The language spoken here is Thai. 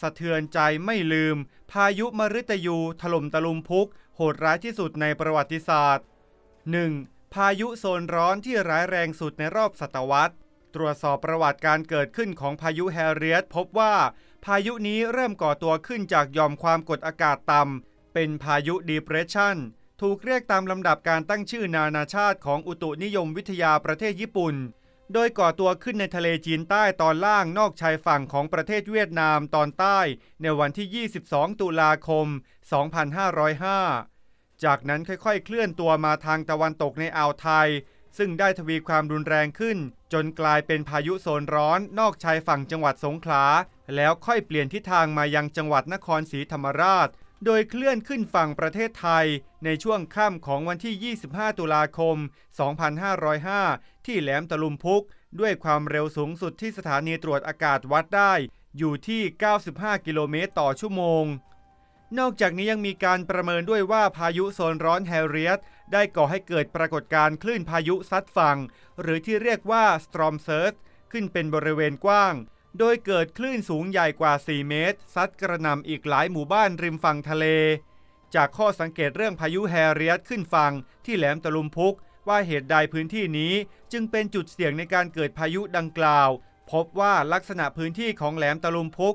สะเทือนใจไม่ลืม พายุมฤตยูถล่มตะลุมพุก โหดร้ายที่สุดในประวัติศาสตร์ 1. พายุโซนร้อนที่ร้ายแรงสุดในรอบศตวรรษ ตรวจสอบประวัติการเกิดขึ้นของพายุแฮเรียตพบว่า พายุนี้เริ่มก่อตัวขึ้นจากยอมความกดอากาศต่ำ เป็นพายุดีเพรสชันถูกเรียกตามลำดับการตั้งชื่อนานาชาติของอุตุนิยมวิทยาประเทศญี่ปุ่น โดยก่อตัวขึ้นในทะเลจีนใต้ตอนล่างนอกชายฝั่งของประเทศเวียดนามตอนใต้ในวันที่ 22 ตุลาคม 2505 จากนั้นค่อยๆ เคลื่อนตัวมาทางตะวันตกในอ่าวไทย ซึ่งได้ทวีความรุนแรงขึ้น จนกลายเป็นพายุโซนร้อนนอกชายฝั่งจังหวัดสงขลา แล้วค่อยเปลี่ยนทิศทางมายังจังหวัดนครศรีธรรมราช โดยเคลื่อนขึ้นฝั่งประเทศไทยในช่วงค่ำของวันที่ 25 ตุลาคม 2505 ที่แหลมตะลุมพุก ด้วยความเร็วสูงสุดที่สถานีตรวจอากาศวัดได้ อยู่ที่ 95 กิโลเมตรต่อชั่วโมง นอกจากนี้ยังมีการประเมินด้วยว่าพายุโซนร้อนแฮเรียตได้ก่อให้เกิดปรากฏการณ์คลื่นพายุซัดฝั่ง หรือที่เรียกว่าสตรอมเซิร์ขึ้นเป็นบริเวณกว้าง โดยเกิดคลื่นสูงใหญ่กว่า 4 เมตร ซัดกระหน่ำอีกหลายหมู่บ้านริมฝั่งทะเล จากข้อสังเกตเรื่องพายุแฮเรียตขึ้นฝั่งที่แหลมตะลุมพุกว่าเหตุใดพื้นที่นี้จึงเป็นจุดเสี่ยงในการเกิดพายุดังกล่าว พบว่าลักษณะพื้นที่ของแหลมตะลุมพุก